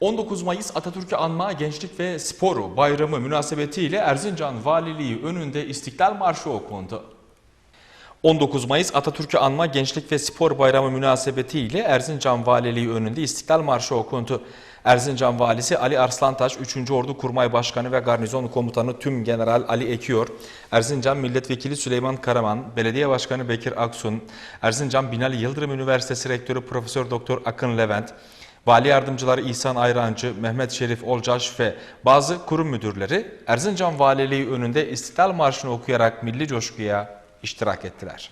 19 Mayıs Atatürk'ü anma Gençlik ve Spor Bayramı münasebetiyle Erzincan Valiliği önünde İstiklal Marşı okundu. 19 Mayıs Atatürk'ü anma Gençlik ve Spor Bayramı münasebetiyle Erzincan Valiliği önünde İstiklal Marşı okundu. Erzincan Valisi Ali Arslantaş, 3. Ordu Kurmay Başkanı ve Garnizon Komutanı Tüm General Ali Ekiyor, Erzincan Milletvekili Süleyman Karaman, Belediye Başkanı Bekir Aksun, Erzincan Binali Yıldırım Üniversitesi Rektörü Profesör Doktor Akın Levent, Vali Yardımcıları İhsan Ayrancı, Mehmet Şerif Olcaş ve bazı kurum müdürleri Erzincan Valiliği önünde İstiklal Marşı'nı okuyarak milli coşkuya iştirak ettiler.